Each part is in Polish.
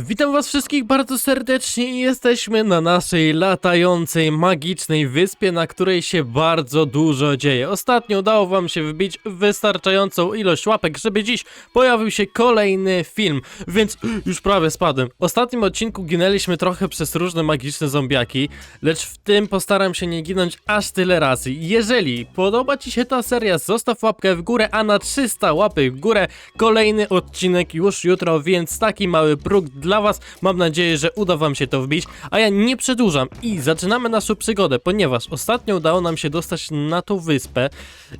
Witam was wszystkich bardzo serdecznie i jesteśmy na naszej latającej, magicznej wyspie, na której się bardzo dużo dzieje. Ostatnio udało wam się wbić wystarczającą ilość łapek, żeby dziś pojawił się kolejny film, więc już prawie spadłem. W ostatnim odcinku ginęliśmy trochę przez różne magiczne zombiaki, lecz w tym postaram się nie ginąć aż tyle razy. Jeżeli podoba ci się ta seria, zostaw łapkę w górę, a na 300 łapek w górę kolejny odcinek już jutro, więc taki mały próg dla was. Mam nadzieję, że uda wam się to wbić, a ja nie przedłużam i zaczynamy naszą przygodę, ponieważ ostatnio udało nam się dostać na tą wyspę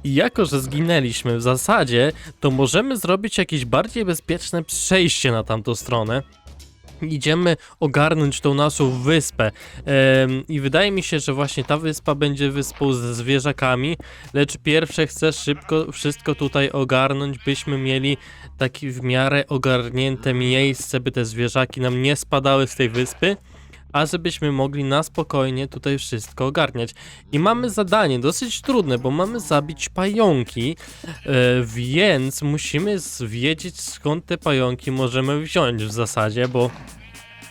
i jako, że zginęliśmy w zasadzie, to możemy zrobić jakieś bardziej bezpieczne przejście na tamtą stronę. Idziemy ogarnąć tą naszą wyspę. I wydaje mi się, że właśnie ta wyspa będzie wyspą ze zwierzakami, lecz pierwsze chcę szybko wszystko tutaj ogarnąć, byśmy mieli takie w miarę ogarnięte miejsce, by te zwierzaki nam nie spadały z tej wyspy, a żebyśmy mogli na spokojnie tutaj wszystko ogarniać. I mamy zadanie dosyć trudne, bo mamy zabić pająki, e, więc musimy wiedzieć skąd te pająki możemy wziąć w zasadzie, bo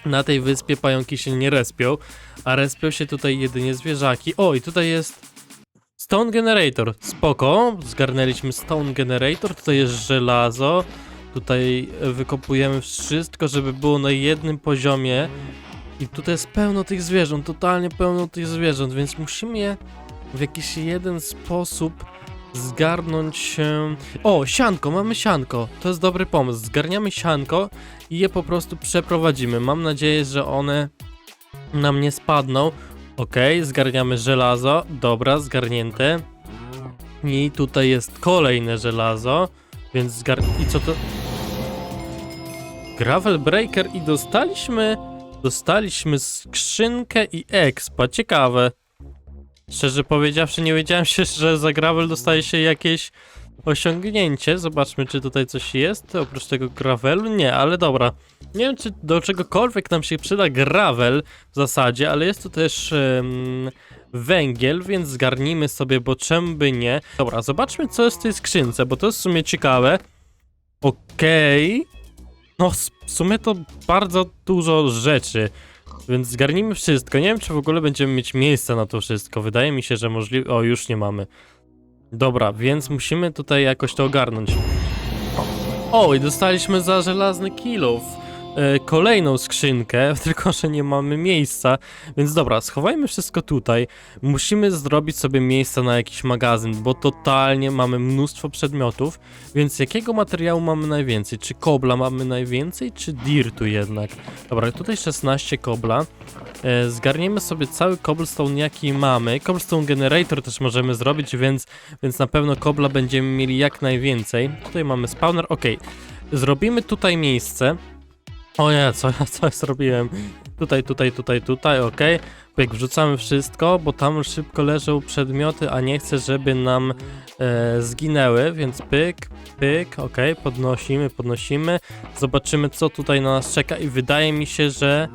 na tej wyspie pająki się nie respią, a respią się tutaj jedynie zwierzaki. O, i tutaj jest Stone Generator. Spoko, zgarnęliśmy Stone Generator, tutaj jest żelazo. Tutaj wykopujemy wszystko, żeby było na jednym poziomie. I tutaj jest pełno tych zwierząt, totalnie pełno tych zwierząt, więc musimy je w jakiś jeden sposób zgarnąć. O, sianko, mamy sianko. To jest dobry pomysł. Zgarniamy sianko i je po prostu przeprowadzimy. Mam nadzieję, że one nam nie spadną. Okej, zgarniamy żelazo. Dobra, zgarnięte. I tutaj jest kolejne żelazo. Więc zgar... I co to? Gravel Breaker i dostaliśmy... Dostaliśmy skrzynkę i expa. Ciekawe. Szczerze powiedziawszy, nie wiedziałem się, że za gravel dostaje się jakieś osiągnięcie. Zobaczmy, czy tutaj coś jest. Oprócz tego gravelu? Nie, ale dobra. Nie wiem, czy do czegokolwiek nam się przyda gravel w zasadzie, ale jest tu też em, węgiel, więc zgarnijmy sobie, bo czemu by nie. Dobra, zobaczmy, co jest w tej skrzynce, bo to jest w sumie ciekawe. Okej. No, w sumie to bardzo dużo rzeczy. Więc zgarnijmy wszystko. Nie wiem, czy w ogóle będziemy mieć miejsce na to wszystko. Wydaje mi się, że możliwe. O, już nie mamy. Dobra, więc musimy tutaj jakoś to ogarnąć. O, i dostaliśmy za żelazny kilof e, kolejną skrzynkę, tylko że nie mamy miejsca. Więc dobra, schowajmy wszystko tutaj. Musimy zrobić sobie miejsce na jakiś magazyn, bo totalnie mamy mnóstwo przedmiotów. Więc jakiego materiału mamy najwięcej? Czy kobla mamy najwięcej, czy dirtu jednak? Dobra, tutaj 16 kobla. E, zgarniemy sobie cały cobblestone jaki mamy. Cobblestone generator też możemy zrobić, więc, więc na pewno kobla będziemy mieli jak najwięcej. Tutaj mamy spawner, ok. Zrobimy tutaj miejsce. O nie, co, ja- co ja zrobiłem? Tutaj, tutaj, tutaj, tutaj, ok. Pyk, wrzucamy wszystko, bo tam szybko leżą przedmioty, a nie chcę, żeby nam e, zginęły, więc pyk, pyk, ok, podnosimy, podnosimy. Zobaczymy, co tutaj na nas czeka i wydaje mi się, że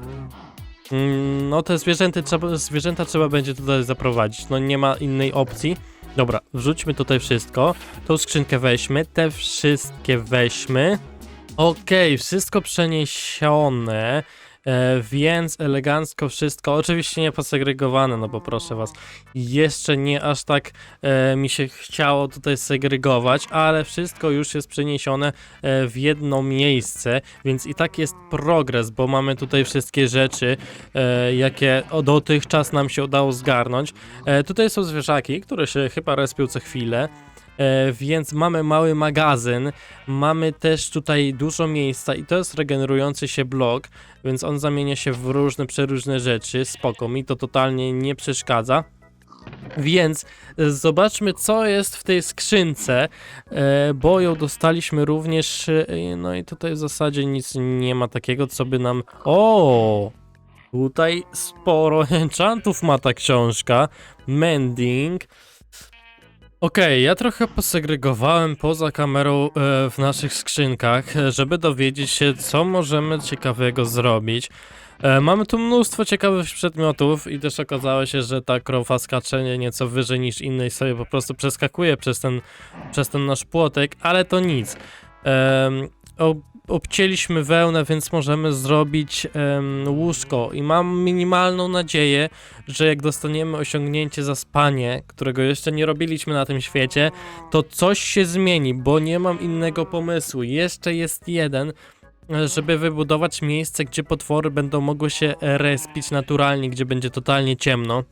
Mm, No te trzeba, zwierzęta trzeba będzie tutaj zaprowadzić, no nie ma innej opcji. Dobra, wrzućmy tutaj wszystko. Tą skrzynkę weźmy, te wszystkie weźmy. Okej, wszystko przeniesione, e, więc elegancko wszystko, oczywiście nie posegregowane, no bo proszę was, jeszcze nie aż tak e, mi się chciało tutaj segregować, ale wszystko już jest przeniesione e, w jedno miejsce, więc i tak jest progres, bo mamy tutaj wszystkie rzeczy, jakie dotychczas nam się udało zgarnąć. Tutaj są zwierzaki, które się chyba respią co chwilę. E, więc mamy mały magazyn, mamy też tutaj dużo miejsca i to jest regenerujący się blok, więc on zamienia się w różne, przeróżne rzeczy. Spoko, mi to totalnie nie przeszkadza. Więc e, zobaczmy, co jest w tej skrzynce, e, bo ją dostaliśmy również. No i tutaj w zasadzie nic nie ma takiego, co by nam. O! Tutaj sporo enchantów ma ta książka. Mending. Okej, ja trochę posegregowałem poza kamerą e, w naszych skrzynkach, e, żeby dowiedzieć się, co możemy ciekawego zrobić. E, mamy tu mnóstwo ciekawych przedmiotów i też okazało się, że ta krowa skacze nieco wyżej niż innej sobie po prostu przeskakuje przez ten, przez ten nasz płotek, ale to nic. O, obcięliśmy wełnę, więc możemy zrobić em, łóżko i mam minimalną nadzieję, że jak dostaniemy osiągnięcie za spanie, którego jeszcze nie robiliśmy na tym świecie, to coś się zmieni, bo nie mam innego pomysłu. Jeszcze jest jeden, żeby wybudować miejsce, gdzie potwory będą mogły się respić naturalnie, gdzie będzie totalnie ciemno.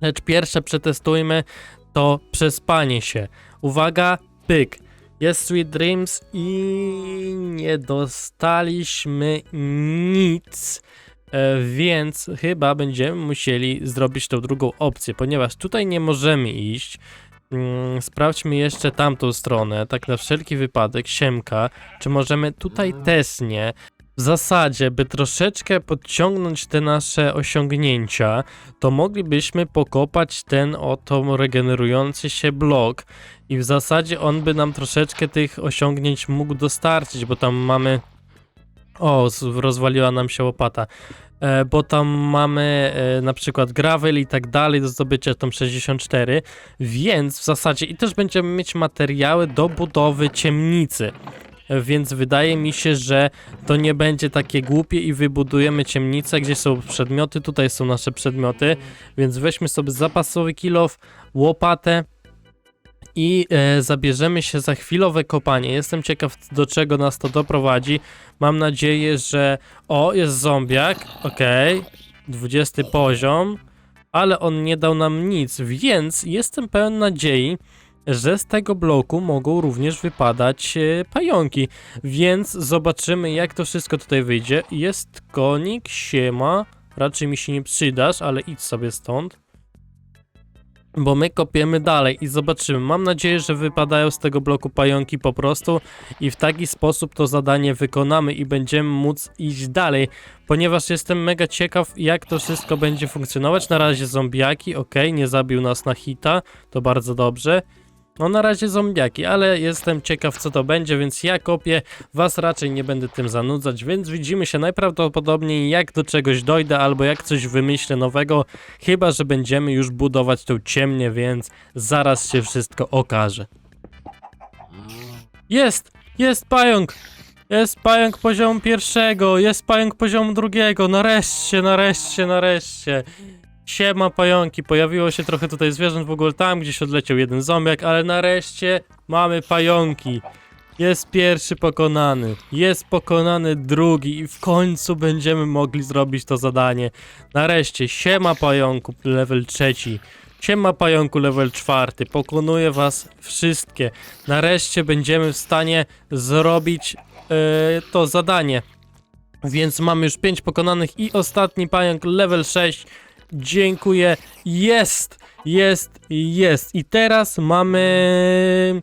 Lecz pierwsze przetestujmy to przespanie się. Uwaga, pyk. Jest Sweet Dreams i nie dostaliśmy nic, e, więc chyba będziemy musieli zrobić tą drugą opcję, ponieważ tutaj nie możemy iść. Mm, Sprawdźmy jeszcze tamtą stronę, tak na wszelki wypadek, siemka, czy możemy tutaj też nie. W zasadzie, by troszeczkę podciągnąć te nasze osiągnięcia, to moglibyśmy pokopać ten oto regenerujący się blok i w zasadzie on by nam troszeczkę tych osiągnięć mógł dostarczyć, bo tam mamy... O, rozwaliła nam się łopata. E, bo tam mamy e, na przykład gravel i tak dalej do zdobycia tam 64, więc w zasadzie i też będziemy mieć materiały do budowy ciemnicy. Więc wydaje mi się, że to nie będzie takie głupie i wybudujemy ciemnicę, gdzie są przedmioty, tutaj są nasze przedmioty, więc weźmy sobie zapasowy kilof, łopatę i e, zabierzemy się za chwilowe kopanie. Jestem ciekaw, do czego nas to doprowadzi. Mam nadzieję, że... O, jest zombiak, okej, 20 poziom, ale on nie dał nam nic, więc jestem pełen nadziei, że z tego bloku mogą również wypadać e, pająki. Więc zobaczymy, jak to wszystko tutaj wyjdzie. Jest konik, siema. Raczej mi się nie przydasz, ale idź sobie stąd. Bo my kopiemy dalej i zobaczymy. Mam nadzieję, że wypadają z tego bloku pająki po prostu i w taki sposób to zadanie wykonamy i będziemy móc iść dalej. Ponieważ jestem mega ciekaw, jak to wszystko będzie funkcjonować. Na razie zombiaki, ok, nie zabił nas na hita, to bardzo dobrze. No na razie zombiaki, ale jestem ciekaw co to będzie, więc ja kopię, was raczej nie będę tym zanudzać, więc widzimy się najprawdopodobniej jak do czegoś dojdę albo jak coś wymyślę nowego, chyba że będziemy już budować tą ciemnię, więc zaraz się wszystko okaże. Jest! Jest pająk! Jest pająk poziomu pierwszego, jest pająk poziomu drugiego, nareszcie, nareszcie, nareszcie. Siema pająki, pojawiło się trochę tutaj zwierząt w ogóle tam, gdzieś odleciał jeden zombiak, ale nareszcie mamy pająki. Jest pierwszy pokonany, jest pokonany drugi i w końcu będziemy mogli zrobić to zadanie. Nareszcie, siema pająku, level trzeci. Siema pająku, level czwarty. Pokonuję was wszystkie. Nareszcie będziemy w stanie zrobić e, to zadanie. Więc mamy już pięć pokonanych i ostatni pająk, level 6. Dziękuję. Jest! Jest! Jest! I teraz mamy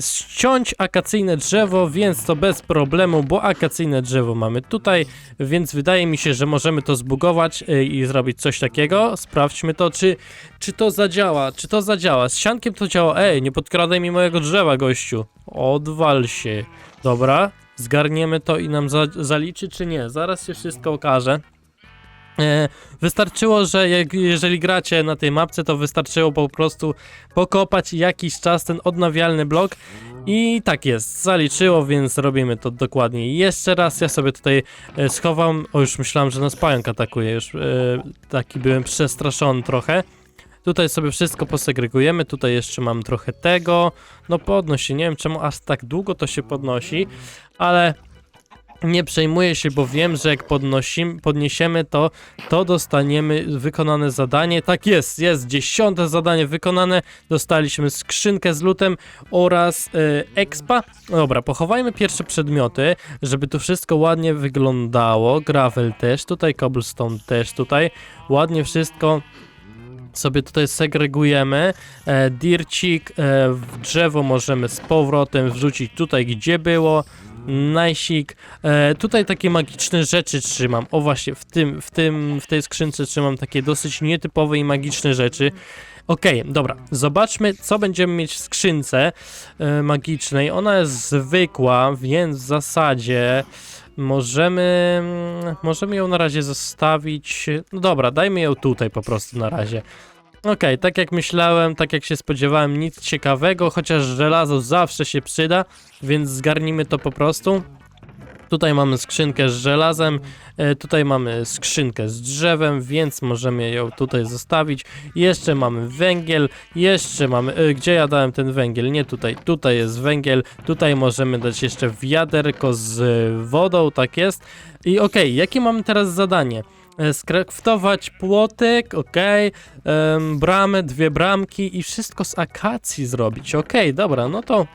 ściąć akacyjne drzewo, więc to bez problemu, bo akacyjne drzewo mamy tutaj, więc wydaje mi się, że możemy to zbugować y, i zrobić coś takiego. Sprawdźmy to, czy, czy to zadziała, czy to zadziała. Z siankiem to działa. Ej, nie podkradaj mi mojego drzewa, gościu. Odwal się. Dobra, zgarniemy to i nam za, zaliczy, czy nie? Zaraz się wszystko okaże. E, wystarczyło, że jak, jeżeli gracie na tej mapce, to wystarczyło po prostu pokopać jakiś czas ten odnawialny blok i tak jest, zaliczyło, więc robimy to dokładnie jeszcze raz. Ja sobie tutaj e, schowam, o już myślałem, że nas pająk atakuje, już e, taki byłem przestraszony trochę. Tutaj sobie wszystko posegregujemy, tutaj jeszcze mam trochę tego, no podnosi, nie wiem czemu aż tak długo to się podnosi, ale nie przejmuję się, bo wiem, że jak podnosimy, podniesiemy to, to dostaniemy wykonane zadanie. Tak jest, jest dziesiąte zadanie wykonane. Dostaliśmy skrzynkę z lutem oraz e, expa. Dobra, pochowajmy pierwsze przedmioty, żeby to wszystko ładnie wyglądało. Gravel też, tutaj cobblestone też, tutaj ładnie wszystko sobie tutaj segregujemy. E, dircik e, w drzewo możemy z powrotem wrzucić tutaj, gdzie było. Najsik. E, tutaj takie magiczne rzeczy trzymam. O właśnie, w tym, w tym, w tej skrzynce trzymam takie dosyć nietypowe i magiczne rzeczy. Okej, dobra, zobaczmy, co będziemy mieć w skrzynce e, magicznej. Ona jest zwykła, więc w zasadzie możemy, możemy ją na razie zostawić. No dobra, dajmy ją tutaj po prostu na razie. Okej, tak jak myślałem, tak jak się spodziewałem, nic ciekawego, chociaż żelazo zawsze się przyda, więc zgarnijmy to po prostu. Tutaj mamy skrzynkę z żelazem, e, tutaj mamy skrzynkę z drzewem, więc możemy ją tutaj zostawić. Jeszcze mamy węgiel, jeszcze mamy... E, gdzie ja dałem ten węgiel? Nie tutaj, tutaj jest węgiel, tutaj możemy dać jeszcze wiaderko z wodą, tak jest. I okej, jakie mamy teraz zadanie? E, Skraftować płotek, okej, em, bramę, dwie bramki i wszystko z akacji zrobić. Okej, dobra, no to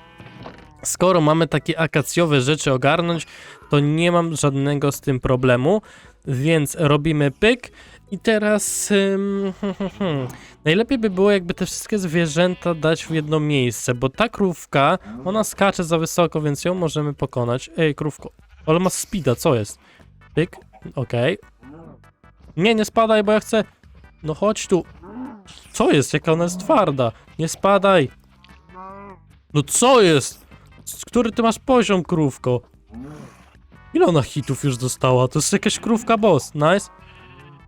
skoro mamy takie akacjowe rzeczy ogarnąć, to nie mam żadnego z tym problemu, więc robimy pyk i teraz hmm, hmm, najlepiej by było jakby te wszystkie zwierzęta dać w jedno miejsce, bo ta krówka, ona skacze za wysoko, więc ją możemy pokonać. Ej, krówko, ale ma speeda, co jest? Pyk, okej. Nie, nie spadaj, bo ja chcę... No chodź tu. Co jest? Jaka ona jest twarda? Nie spadaj. No co jest? Z- Który ty masz poziom, krówko? Ile ona hitów już dostała? To jest jakaś krówka boss. Nice.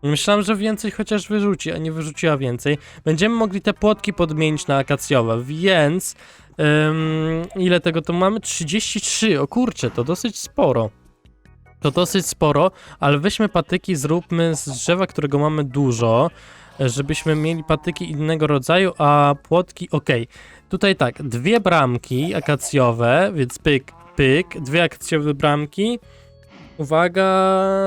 Myślałem, że więcej chociaż wyrzuci, a nie wyrzuciła więcej. Będziemy mogli te płotki podmienić na akacjowe, więc... ym, ile tego tu mamy? 33. O kurczę, to dosyć sporo. To dosyć sporo, ale weźmy patyki, zróbmy z drzewa, którego mamy dużo, żebyśmy mieli patyki innego rodzaju, a płotki, okej. Tutaj tak, dwie bramki akacjowe, więc pyk, pyk, dwie akacjowe bramki. Uwaga,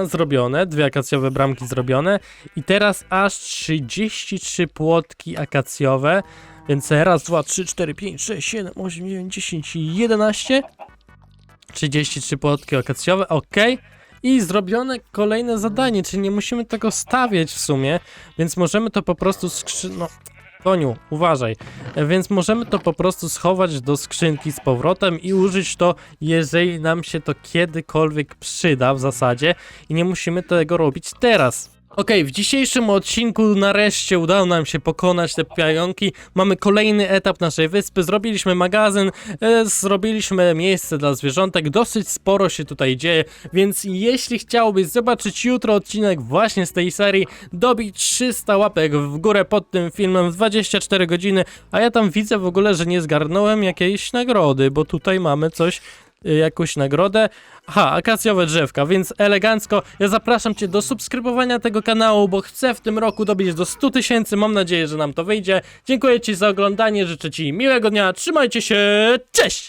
zrobione, dwie akacjowe bramki zrobione i teraz aż 33 płotki akacjowe, więc raz, dwa, trzy, cztery, pięć, sześć, siedem, osiem, dziewięć, dziesięć, jedenaście. 33 płotki akacjowe, ok. I zrobione kolejne zadanie, czyli nie musimy tego stawiać w sumie, więc możemy to po prostu skrzy... No, uważaj. E, Więc możemy to po prostu schować do skrzynki z powrotem i użyć to, jeżeli nam się to kiedykolwiek przyda w zasadzie i nie musimy tego robić teraz. Okej, w dzisiejszym odcinku nareszcie udało nam się pokonać te pająki. Mamy kolejny etap naszej wyspy. Zrobiliśmy magazyn, e, zrobiliśmy miejsce dla zwierzątek. Dosyć sporo się tutaj dzieje, więc jeśli chciałbyś zobaczyć jutro odcinek właśnie z tej serii, dobij 300 łapek w górę pod tym filmem w 24 godziny. A ja tam widzę w ogóle, że nie zgarnąłem jakiejś nagrody, bo tutaj mamy coś jakąś nagrodę. Aha, akacjowe drzewka, więc elegancko. Ja zapraszam Cię do subskrybowania tego kanału, bo chcę w tym roku dobić do 100 tysięcy. Mam nadzieję, że nam to wyjdzie. Dziękuję Ci za oglądanie, życzę Ci miłego dnia, trzymajcie się, cześć!